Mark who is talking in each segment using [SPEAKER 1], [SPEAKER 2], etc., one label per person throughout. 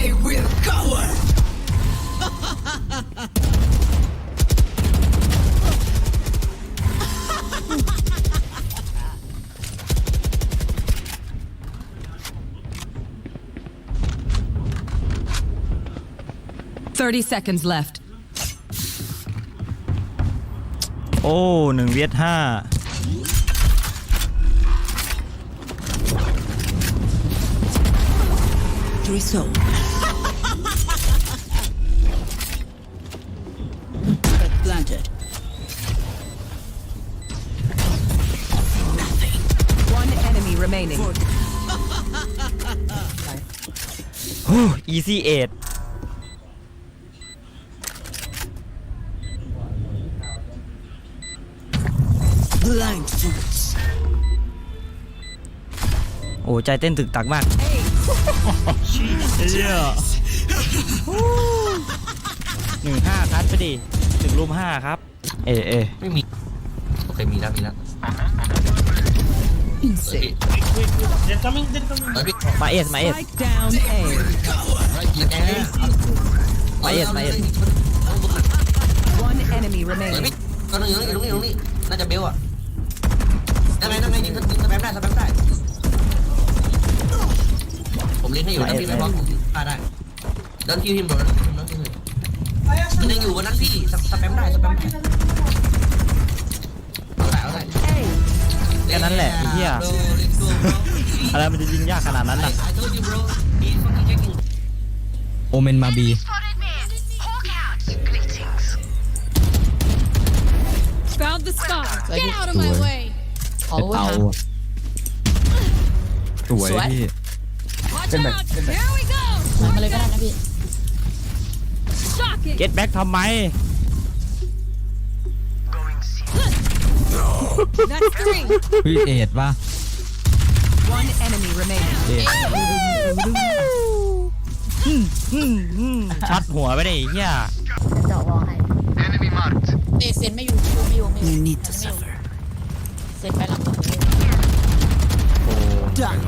[SPEAKER 1] They will cower.
[SPEAKER 2] Thirty seconds left.
[SPEAKER 3] โอ้หนึ่งเวียดห้า
[SPEAKER 1] Drizzle.
[SPEAKER 3] อีซี่เอท
[SPEAKER 1] Blind fools.
[SPEAKER 3] โอ้ใจเต้นตึกตักมากเชี่ยหนึ่งห้าคัดไปดิหนึ่งรุมห้าครับ เอเอ
[SPEAKER 4] ไม่มี โอเค มีแล้ว มีแล้ว
[SPEAKER 1] Insane.
[SPEAKER 4] เฮ้ยพี่
[SPEAKER 3] มาเอสมาเอส
[SPEAKER 2] Spike down A.
[SPEAKER 4] ยิงแก
[SPEAKER 3] มาเอสมาเอส
[SPEAKER 2] One enemy
[SPEAKER 4] เฮ้ย
[SPEAKER 2] remaining.
[SPEAKER 4] พี่ก็นึงอยู่ตรงนี้ตรงนี้น่าจะเบลอะนั่นไงนั่นไงยิงยิงสแปมได้สแปมได้ ผมเล่นให้อยู่นะพี่ไม่พร้อมผมพลาดได้เดินคิวฮิมบอลเดินคิวฮิมมันยังอยู่วันนั้นพี่สแปมได้สแปมได้
[SPEAKER 3] แค่นั้นแหละไอ้เหี้ยอะไรมันจะยิงยากขนาดนั้นน่ะ
[SPEAKER 4] I told you bro he's fucking checking
[SPEAKER 5] โอเมนมาบี
[SPEAKER 6] spotted me. Hawk out. Greetings.
[SPEAKER 7] Found the spot. Get out of my
[SPEAKER 5] Sure.
[SPEAKER 7] way.
[SPEAKER 5] เตาอะสวยพี่
[SPEAKER 7] Watch
[SPEAKER 5] Get back,
[SPEAKER 7] out.
[SPEAKER 5] get back.
[SPEAKER 7] Here we go.
[SPEAKER 8] มาเลยก็ได้นะพี่
[SPEAKER 7] Shocking.
[SPEAKER 3] เก็ตแบ็กทำไม
[SPEAKER 7] That's three.
[SPEAKER 5] พี่เอ็ดป่ะ
[SPEAKER 2] One enemy remaining.
[SPEAKER 5] เอ็ด
[SPEAKER 3] ชัดหัวไปดิไอ้เฮีย
[SPEAKER 8] เจาะวอลให้เอเซนไม่อยู่ไม่อยู่ไม่อยู่
[SPEAKER 1] You need to suffer.
[SPEAKER 8] เซนไปหลังตัว
[SPEAKER 1] Done.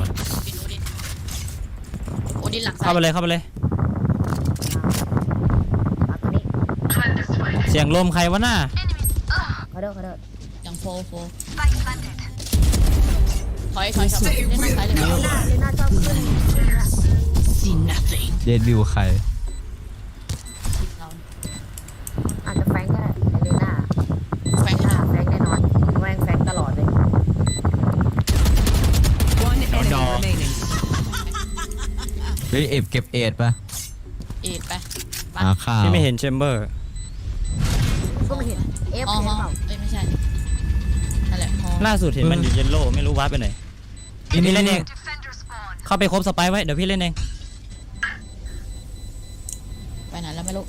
[SPEAKER 8] โอดินหลังซ้า
[SPEAKER 3] เข้ายไปเลยเข้าไปเลยเสียงลมใครวะน่ะ
[SPEAKER 8] ขอโทษขอโทษยังโฟโฟถอยถอยถอยเล่นทางซ้ายเลย
[SPEAKER 1] See nothing.
[SPEAKER 5] เดดบิวใคร
[SPEAKER 8] อาจจะแฟงก็ได้เอเลน่าแฟงค่ะแฟงแน่นอนแฟงแฟงตลอดเลย
[SPEAKER 2] One enemy
[SPEAKER 3] dog.
[SPEAKER 2] remaining.
[SPEAKER 5] เฮ้ยเอ็บเก็บเอ็ดป่ะ
[SPEAKER 8] เอ็ดไป
[SPEAKER 5] อาข้าว
[SPEAKER 3] ที่ไม่เห็นแชมเบอร์
[SPEAKER 8] ก็ไม่เห็นเอฟเห็นเปล่าเอ้ ละฮอ
[SPEAKER 3] ล่าสุดเห็นมันอยู่เยลโล่ไม่รู้ว่าร์ปไปไหน
[SPEAKER 5] นี่
[SPEAKER 3] พี่
[SPEAKER 5] นี่
[SPEAKER 3] เล่นเอ
[SPEAKER 5] นี่
[SPEAKER 3] งเข้าไปครบสไปร์ไว้ เดี๋ยวพี่เล่นเอง
[SPEAKER 8] ไปไหนแล้วไม่รู้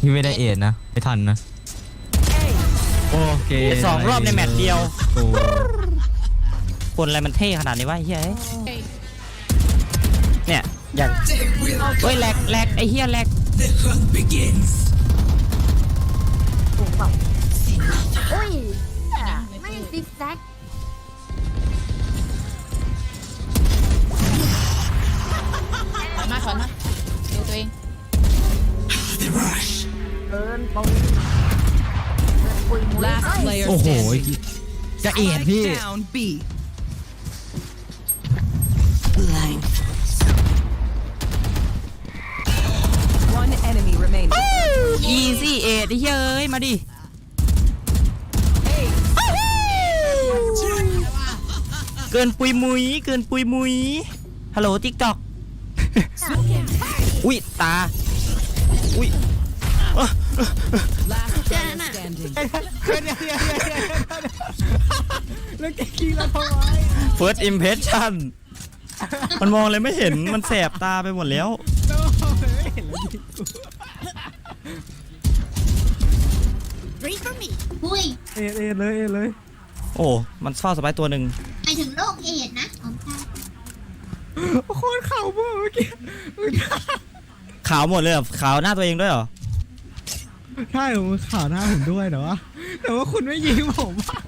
[SPEAKER 5] พี่ไม่ได้เอ็ดนะ ไม่ทันนะ โอเค
[SPEAKER 3] สองรอบในแมตช์เดียว
[SPEAKER 5] โอ้
[SPEAKER 3] คนอะไรมันเท่ขนาดนี้วะไอ้เฮียเอ้ย
[SPEAKER 7] Hey.
[SPEAKER 3] เนี่ย อย่าง
[SPEAKER 1] They will.
[SPEAKER 3] เฮ้ยแหลกแหลกไอ้เฮียแหลก
[SPEAKER 1] The hunt begins.
[SPEAKER 8] ถูกเปล่าอุ้ย ไม่ซิกแซกถอยมาถอยมาดูตัวเอง
[SPEAKER 1] The rush.
[SPEAKER 8] เกินปุยเกินปุยมุ้ย
[SPEAKER 2] Last player
[SPEAKER 5] โอ้โห
[SPEAKER 2] standing.
[SPEAKER 5] จะเอ็ด
[SPEAKER 2] Spike
[SPEAKER 5] พี่
[SPEAKER 2] down B.
[SPEAKER 1] Blind fools.
[SPEAKER 2] One enemy remaining.
[SPEAKER 3] easy เอ็ดไอ้เฮียเอ้ย มาดิ เกินปุยมุยเกินปุยมุยฮัลโหลทิกตอกอุ้ยตาอุ้ย
[SPEAKER 2] Last player standing.
[SPEAKER 3] first impression มันมองอะไรไม่เห็นมันแสบตาไปหมดแล้ว
[SPEAKER 6] อุ้ย
[SPEAKER 5] เอ็ดเอ็ดเลยเอ็ดเลย
[SPEAKER 3] โอ้ มันเฝ้าสไปร์ตัวหนึ่ง
[SPEAKER 6] ไปถึงโรคเอดส์นะของตา
[SPEAKER 5] โคตรเข่าเมื่อกี้
[SPEAKER 3] ขาวหมดเลยเหรอขาวหน้าตัวเองด้วยเหรอ
[SPEAKER 9] ใช่ผมข่าวหน้าผมด้วยแต่ว่าแต่ว่าคุณไม่ยิงผมอะ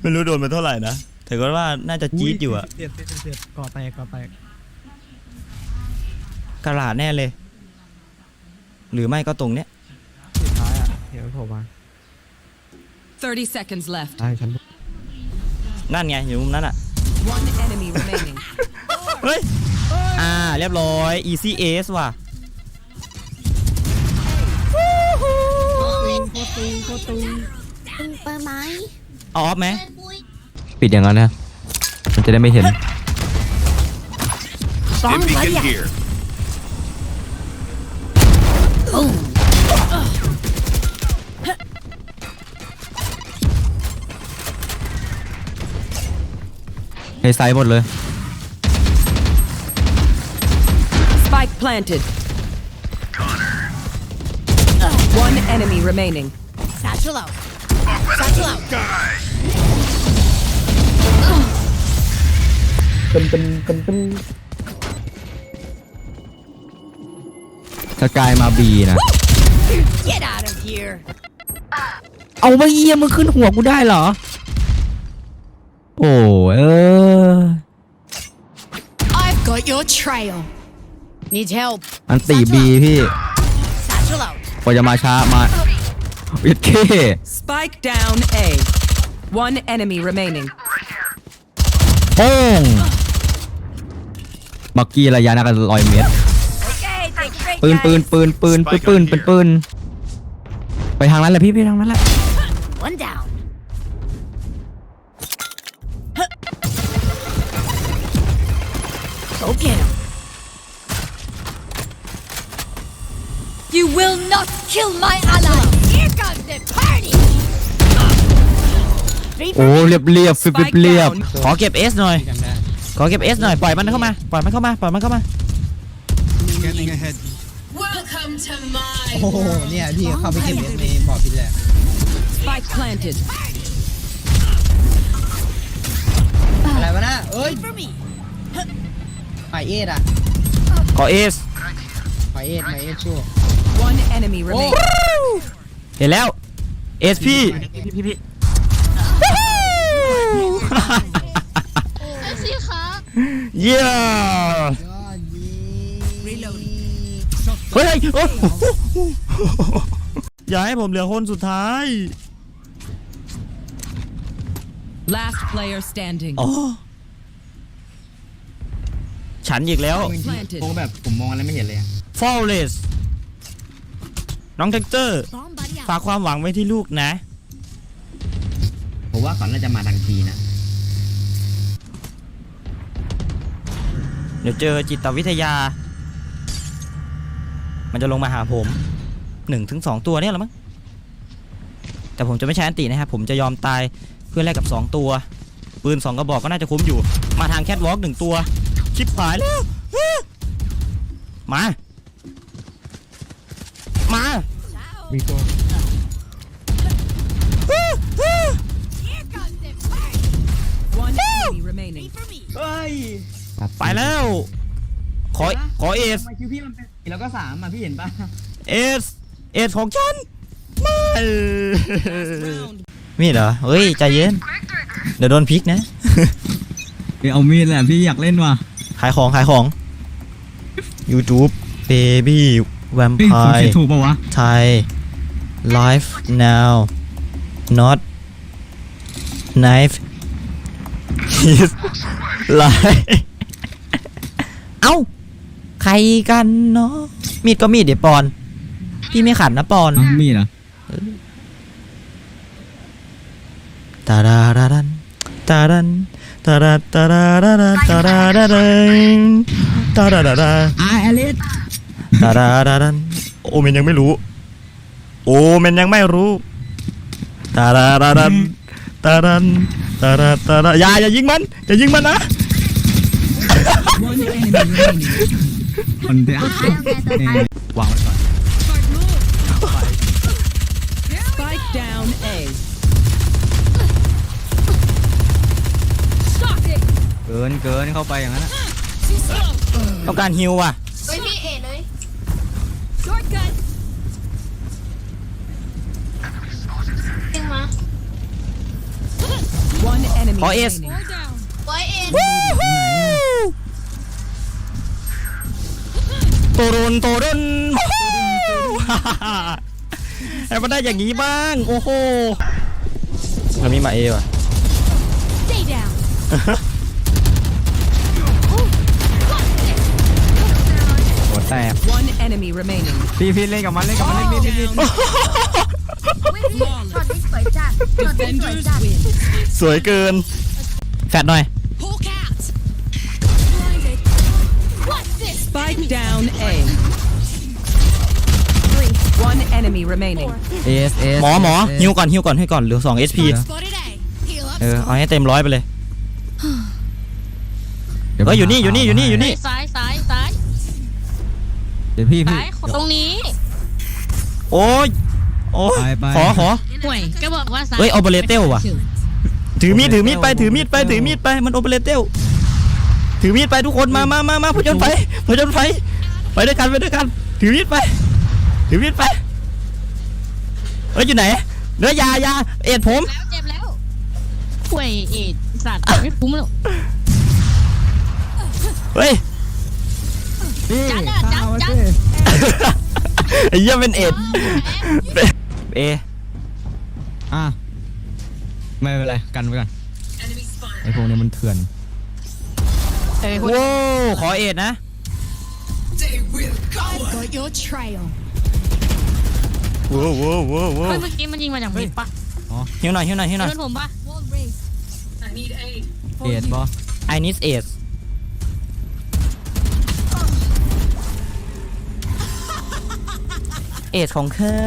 [SPEAKER 3] ไม่รู้โดนไปเท่าไหร่นะแต่ก็ว่าน่าจะจี๊ดอยู่อะ
[SPEAKER 9] เจ็ดเจ็ดเจ็ดก่อแตกก่อแตก
[SPEAKER 3] กระดาษแน่เลย หรือไม่ก็ตรงเนี้ย
[SPEAKER 9] สุดท้ายอะเดี๋ยวผมมา
[SPEAKER 2] 30 seconds left.
[SPEAKER 9] ได้ฉัน
[SPEAKER 3] นั่นไงอยู่มุมนั้นอะ
[SPEAKER 2] One enemy remaining.
[SPEAKER 3] เฮ้ย อ่า เรียบร้อย easy ace ว่ะ
[SPEAKER 6] เปิดไหม
[SPEAKER 3] เอาออฟไหม
[SPEAKER 6] เปิดปุ้ย
[SPEAKER 5] ปิดอย่างนั้นนะ มันจะได้ไม่เห็น ในไซส์หมดเลย
[SPEAKER 2] Spike planted. One enemy remaining.
[SPEAKER 7] Satchel out. Satchel out.
[SPEAKER 5] สกายมาบีนะ
[SPEAKER 7] Get out of here.
[SPEAKER 5] เอามาเยี่ยมึงขึ้นหัวกูได้เหรอ โอ้เออ
[SPEAKER 7] I've got your trail. Need help.
[SPEAKER 5] อันตีบีพี่
[SPEAKER 7] Satchel out.
[SPEAKER 5] พอจะมาช้ามาวิดเค
[SPEAKER 2] Spike down A. One enemy remaining.
[SPEAKER 5] โป้งบักกี้ระยะนักร้อยเมตร ปืนปืนปืนปืนปืนปืนปืนปืน ไปทางนั้นแหละพี่ไปทางนั้นแหละ
[SPEAKER 7] One down. Go get him. You will not kill my ally. Here comes the party.
[SPEAKER 5] โอ้เรียบเรียบฟิบฟิบ
[SPEAKER 2] Spike
[SPEAKER 5] เรียบ
[SPEAKER 2] down.
[SPEAKER 3] ขอเก็บ S หน่อยขอเก็บ S หน่อย ปล่อยมันเข้ามา ปล่อยมันเข้ามา ปล่อยมันเข้ามา
[SPEAKER 9] โอ้โหเนี่ยพี่เข้าไปเก็บในบอร์ดพี่แหละ
[SPEAKER 2] Spike planted.
[SPEAKER 9] อะไรวะนะเอ้ยห มายเอ็ดอะ
[SPEAKER 3] ขอ S
[SPEAKER 9] หมายเอ็ดหมายเอ็ดชั่ว
[SPEAKER 2] One enemy remaining.
[SPEAKER 3] เห็นแล้ว S พี่พี่พี่พี่
[SPEAKER 6] ไอ้สิคะ
[SPEAKER 3] เย้เฮ้ยโอ้โหอย่าให้ผมเหลือคนสุดท้าย
[SPEAKER 2] Last player standing.
[SPEAKER 3] อ๋อ ฉันอีกแล้ว
[SPEAKER 2] Planted.
[SPEAKER 5] แบบผมมองอะไรไม่เห็นเลย
[SPEAKER 3] Flawless น้องเทคเตอร์
[SPEAKER 7] Bomb buddy out.
[SPEAKER 3] ฝากความหวังไว้ที่ลูกนะ
[SPEAKER 5] ผมว่าเขาน่าจะมาทางทีนะ
[SPEAKER 3] เดี๋ยวเจอจิตวิทยา มันจะลงมาหาผมหนึ่งถึงสองตัวเนี่ยแหละมั้ง แต่ผมจะไม่ใช้อันตินะครับ ผมจะยอมตายเพื่อแลกกับสองตัว ปืนสองกระบอกก็น่าจะคุ้มอยู่ มาทางแคทวอล์กหนึ่งตัว ชิบหายแล้วมา มา
[SPEAKER 9] มีตัว
[SPEAKER 7] Here comes the party.
[SPEAKER 2] One enemy remaining.
[SPEAKER 9] เฮ้ย
[SPEAKER 3] ไปแล้ว ขอขอเอส
[SPEAKER 9] ทำไมคิวพี่มันเป็นสี่แล้วก็สามอะพี่เห็นปะ
[SPEAKER 3] เอสเอสของฉันไม่มีดเหรอเฮ้ย ใจเย็น เดี๋ยวโดนพลิกนะ
[SPEAKER 5] ไปเอามีดแหละพี่อยากเล่นว่ะ
[SPEAKER 3] ขายของขายของ YouTube Baby
[SPEAKER 5] เฮ้ยผม
[SPEAKER 3] Vampire
[SPEAKER 5] เขียนถูกปะวะ
[SPEAKER 3] Thai Life Now Not Knife Is Life เอ้า ใครกันเนาะมีดก็มีดเดี๋ยวปอน พี่ไม่ขัดนะปอน
[SPEAKER 5] อ้าวมีดเหรอ
[SPEAKER 3] ตาดาดาดันตาดัน ตาดาตาดาดาดาตาดาดาดันตาดาดาดา
[SPEAKER 5] อ่าเอลิส
[SPEAKER 3] ตาดาดาดันโอเมนยังไม่รู้ โอเมนยังไม่รู้ตาดาดาดันตาดันตาดาตาดาอย่าอย่ายิงมันอย่ายิงมันนะ
[SPEAKER 5] มันเดี๋ยวา
[SPEAKER 6] ยแล้วาย
[SPEAKER 5] วางไว้ก่อน
[SPEAKER 2] Spike down A.
[SPEAKER 5] กินเกินเข้าไปอย่างนั้นอะ
[SPEAKER 7] Too slow.
[SPEAKER 3] ต้องการฮิวว่ะ
[SPEAKER 6] เฮ้ยพี่เอ็ดเลย
[SPEAKER 7] Shortcut.
[SPEAKER 6] จริงมา
[SPEAKER 2] One enemy
[SPEAKER 3] Oh, yes.
[SPEAKER 2] remaining.
[SPEAKER 7] Four down.
[SPEAKER 6] ไว้เอ็ด
[SPEAKER 3] ตโดนโตโดนโอ้โหให้มันได้อย่างนี้บ้าง โอ้โหเรามีมาเอว่ะ
[SPEAKER 7] Stay down.
[SPEAKER 5] หัวแตก
[SPEAKER 2] One enemy remaining.
[SPEAKER 5] พี่พี่เล่นกับมันเล่นกับมันเล่นเล่นเล่นเล่น
[SPEAKER 8] วิพี่ช็อตนี้สวยจัดช็อตนี้สวยจัด
[SPEAKER 3] สวยเกิน แฟดหน่อย
[SPEAKER 7] Hawk out. Blinded. What's this?
[SPEAKER 2] Spike down A. One enemy remaining.
[SPEAKER 5] เอสเอส
[SPEAKER 3] หมอหมอฮิวก่อนฮิวก่อนให้ก่อนเหลือ2 HP
[SPEAKER 7] Spotted A. Heal up.
[SPEAKER 3] เออเอาให้เต็มร้อยไปเลย เอ้ยอยู่นี่อยู่นี่อยู่นี่อยู่นี่
[SPEAKER 6] ซ้ายซ้ายซ้าย
[SPEAKER 5] เดี๋ยวพี่พี่
[SPEAKER 6] ซ้ายตรงนี้
[SPEAKER 3] โอ้ยโอ้ย
[SPEAKER 5] ไปไป
[SPEAKER 3] ขอขอ
[SPEAKER 6] ห่วยก็บอกว่าซ้าย
[SPEAKER 3] เอ้ย operator ว่ะ ถือมีดถือมีดไปถือมีดไปถือมีดไปมันโอเปเรตเตลถือมีดไปทุกคนมามามามาผจญไฟผจญไฟไปด้วยกันไปด้วยกันถือมีดไป ถือมีดไปเอ้ยอยู่ไหนเนื้อยายาเอ็ดผม
[SPEAKER 6] แล้วเจ็บแล้วห่วยเอ็ดสัตว์ไม่คุ้มหรอก
[SPEAKER 3] เฮ้ย
[SPEAKER 5] พี่
[SPEAKER 6] จัดอะจัด
[SPEAKER 5] ข้าวมา
[SPEAKER 6] จัด
[SPEAKER 5] สิ
[SPEAKER 3] ไอ้เหี้ยเป็นเอ็ดเอ
[SPEAKER 5] อะไม่เป็นไรกันไว้ก่อนไอพวกนี้มันเถื่อน
[SPEAKER 6] เออ
[SPEAKER 3] โว้ขอเอ็ดนะ
[SPEAKER 1] They will cower.
[SPEAKER 7] Got your trail.
[SPEAKER 3] โว้โว้โว้โว้
[SPEAKER 6] เฮ้ยเมื่อกี้มันยิงมาจากมิดปะ
[SPEAKER 3] หิวหน่อยหิวหน่อยหิวหน่อย
[SPEAKER 6] โดนผมปะ
[SPEAKER 7] Wall raised.
[SPEAKER 1] I need aid.
[SPEAKER 5] เอ็ดบอ
[SPEAKER 3] I need aid เอ็ดของเธอ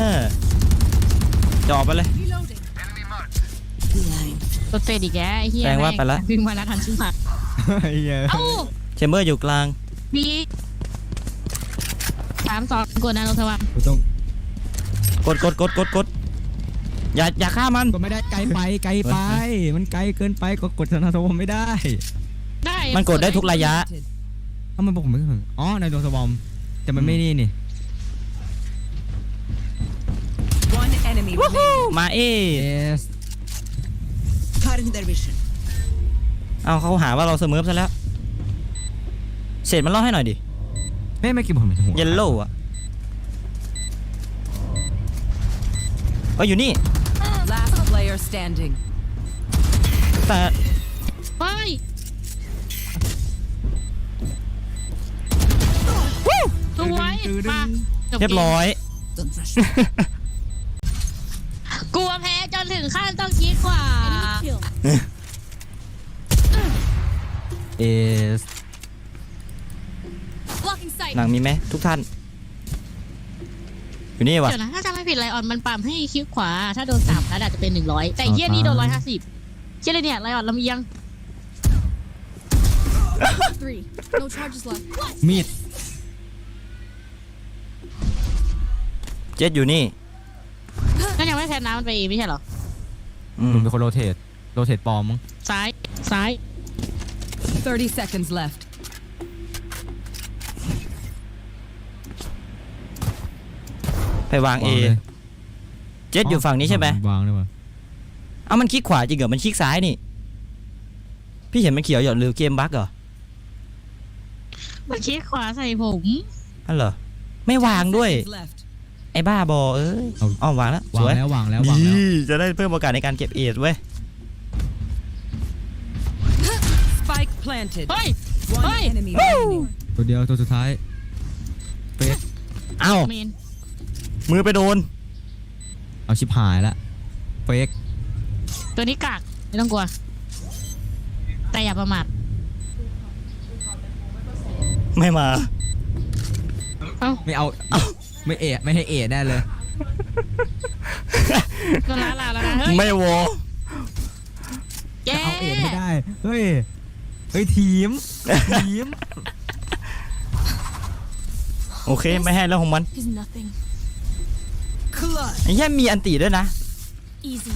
[SPEAKER 3] จอไปเลย
[SPEAKER 7] Reloading.
[SPEAKER 1] Blind.
[SPEAKER 6] ตัวเตะอีกแกไอ้เหี้ย
[SPEAKER 3] แปลว่าไปละ
[SPEAKER 6] วิ่งมาแล้วทันชิบหาย
[SPEAKER 5] เหี้ย
[SPEAKER 6] เอ้า
[SPEAKER 3] เชมเบอร์อยู่กลาง
[SPEAKER 6] บีสามสองกดนะโรสวัสดิ์
[SPEAKER 5] กูต้อง
[SPEAKER 3] กดกดกดกดกดอย่าอย่าฆ่ามัน
[SPEAKER 5] ก็ไม่ได้ไกลไปไกลไป มันไกลเกินไปก็กดธนาโทรไม่ได้
[SPEAKER 6] ได้
[SPEAKER 3] มันกดได้ทุกระยะ
[SPEAKER 5] เอ้ามันบอกผมไม่เคยอ๋อในดวงสวอมแต่มันไม่นี่นี่
[SPEAKER 2] enemy remaining.
[SPEAKER 3] มาเอ
[SPEAKER 5] เอส
[SPEAKER 1] Cutting their vision.
[SPEAKER 3] เอาเขาหาว่าเราเสมอซะแล้ว เศษมันล่อให้หน่อยดิ
[SPEAKER 5] ไม่ไม่กี่ผมเป็นหัว
[SPEAKER 3] เยลโล่อะเอ้ยอยู่นี่
[SPEAKER 2] Last player standing.
[SPEAKER 3] แต่
[SPEAKER 6] ไปสวยปะจกม
[SPEAKER 3] เรียบร้อย
[SPEAKER 1] Don't rush.
[SPEAKER 5] เอส
[SPEAKER 7] Blocking sight.
[SPEAKER 3] หนังมีไหมทุกท่าน อยู่นี่วะ
[SPEAKER 6] เดี๋ยวนะถ้าจำไม่ผิดไลออนมันปั๊มให้คลิกขวา ถ้าโดนสามนัดอาจจะเป็นหนึ่งร้อยแต่เฮียนี่โดนร้อยห้าสิบเชี่ยเลยเนี่ยไลออนลำเอียง
[SPEAKER 7] Three. No charges left.
[SPEAKER 5] มีด
[SPEAKER 3] เจ็ดอยู่นี่
[SPEAKER 6] ก็ยังไม่แพ้น้ำมันไปเองไม่ใช่เหรอ
[SPEAKER 3] อืม
[SPEAKER 5] มึงเป็นคนโรเทตโรเทตปลอมมั้ง
[SPEAKER 6] ซ้าย ซ้าย
[SPEAKER 2] 30 seconds left.
[SPEAKER 3] ไปวางเอ
[SPEAKER 5] วางเลย
[SPEAKER 3] เจ็ดอยู่ฝั่งนี้ใช่ไหม
[SPEAKER 5] วางเลยว่ะ
[SPEAKER 3] เอามันคลิกขวาจริงเหรอมันคลิกซ้ายนี่ พี่เห็นมันเขียวหยอดหรือเกมบั๊กเหรอ
[SPEAKER 6] มันคลิกขวาใส่ผม
[SPEAKER 3] อันเหรอ ไม่วางด้วย
[SPEAKER 2] Seconds left.
[SPEAKER 3] ไอ้บ้าบอเอ้ยอ๋อวางแล้วส
[SPEAKER 5] วาง
[SPEAKER 3] วย
[SPEAKER 5] แล้ววางแล้ววางแล้ว
[SPEAKER 3] นี่จะได้เพิ่มโอกาสในการเก็บเอทเว้ย
[SPEAKER 2] Spike planted.
[SPEAKER 6] เฮ้ย
[SPEAKER 2] One
[SPEAKER 6] Hey!
[SPEAKER 2] enemy remaining.
[SPEAKER 5] ตัวเดียวตัวสุดท้ายเป๊ะ
[SPEAKER 3] เอ้า
[SPEAKER 6] เมน
[SPEAKER 3] มือไปโดน
[SPEAKER 5] เอาชิบหายละเฟก
[SPEAKER 6] ตัวนี้กากไม่ต้องกลัว แต่อย่าประมาท
[SPEAKER 3] ไม่มา
[SPEAKER 6] เอ้า
[SPEAKER 5] ไม่เอาไม่เอะไม่ให้เอะได้เลย
[SPEAKER 6] ก็ล้าลาแล้วนะเฮ้ย
[SPEAKER 3] ไม่วอ
[SPEAKER 6] แย่
[SPEAKER 5] เอาเอะไม่ได้เฮ้ย เฮ้ยทีมทีม
[SPEAKER 3] โอเคไม่ให้แล้วของมัน
[SPEAKER 7] Is nothing.
[SPEAKER 1] Clutch.
[SPEAKER 3] ไอ้แค่มีอันตีด้วยนะ
[SPEAKER 7] Easy.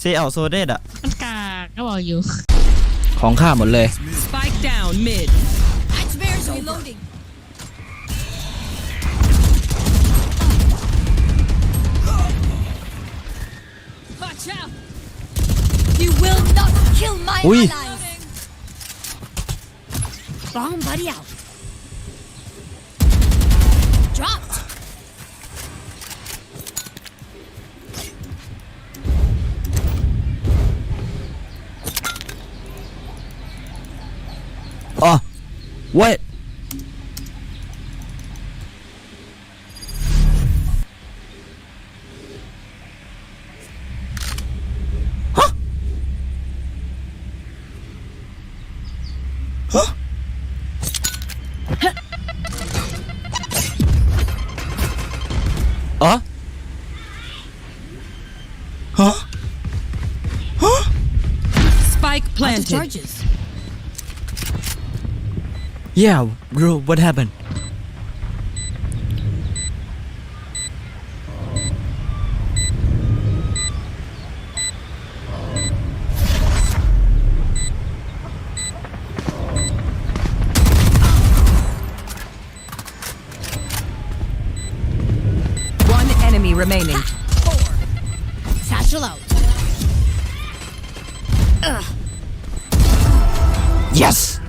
[SPEAKER 3] เซเอาโซเดตอะ
[SPEAKER 6] มันกากก็บอกอยู่
[SPEAKER 3] ของข้าหมดเลย
[SPEAKER 2] Spike down mid.
[SPEAKER 7] Nightmares reloading. Watch out. Bomb buddy out. dropped.
[SPEAKER 3] อ๋อ what Huh? Huh?
[SPEAKER 2] Spike
[SPEAKER 7] Out of
[SPEAKER 2] planted.
[SPEAKER 7] charges.
[SPEAKER 3] Yeah, bro, what happened?
[SPEAKER 2] One enemy remaining. Four.
[SPEAKER 7] Satchel out. Ugh.
[SPEAKER 3] Yes!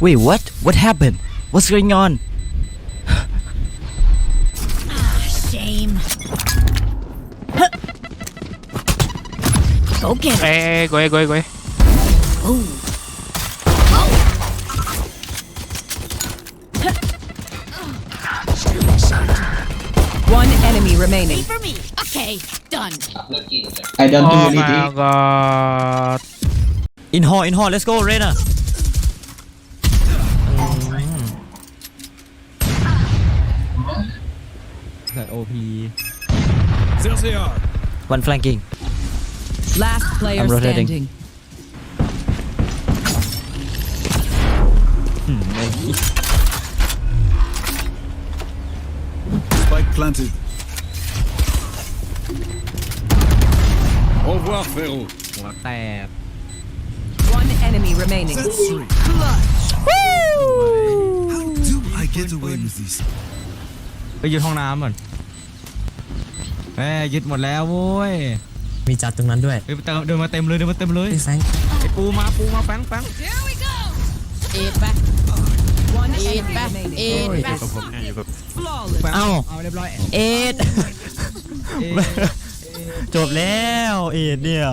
[SPEAKER 3] Wait, what? What happened? What's going on?
[SPEAKER 7] ah, shame. Go get it.
[SPEAKER 10] Hey, go ahead. go ahead. go.
[SPEAKER 2] One enemy remaining.
[SPEAKER 7] For me. Okay, done.
[SPEAKER 11] I don't
[SPEAKER 10] โอ้
[SPEAKER 11] do oh
[SPEAKER 10] my
[SPEAKER 11] anything
[SPEAKER 10] god
[SPEAKER 3] In hall, in hall, let's go, Reyna!
[SPEAKER 5] That OP
[SPEAKER 3] One flanking.
[SPEAKER 2] Last player
[SPEAKER 3] I'm rotating.
[SPEAKER 2] standing.
[SPEAKER 4] Hmm, Spike planted. Au revoir, frérot.
[SPEAKER 5] หัวแตก
[SPEAKER 2] One enemy remaining.
[SPEAKER 4] That's three. How do I get away with this?
[SPEAKER 5] ไปยึดห้องน้ำก่อนแม่ยึดหมดแล้วโว้ย
[SPEAKER 11] มีจัดตรงนั้นด้วย
[SPEAKER 5] เฮ้ยเติมเดินมาเต็มเลยเดินมาเต็มเลย
[SPEAKER 11] แฟง
[SPEAKER 5] ไอ้ปูมาปูมาแฟงแฟง
[SPEAKER 7] Here we go.
[SPEAKER 1] เอ็ดไป
[SPEAKER 2] One
[SPEAKER 1] เอ็ด
[SPEAKER 2] enemy
[SPEAKER 1] ไป
[SPEAKER 2] remaining.
[SPEAKER 1] เอ็ดไป
[SPEAKER 2] Flawless.
[SPEAKER 3] เอ้า
[SPEAKER 5] เอาเรียบร้อย
[SPEAKER 3] เอ็ดจบแล้วเอ็ดเนี่ย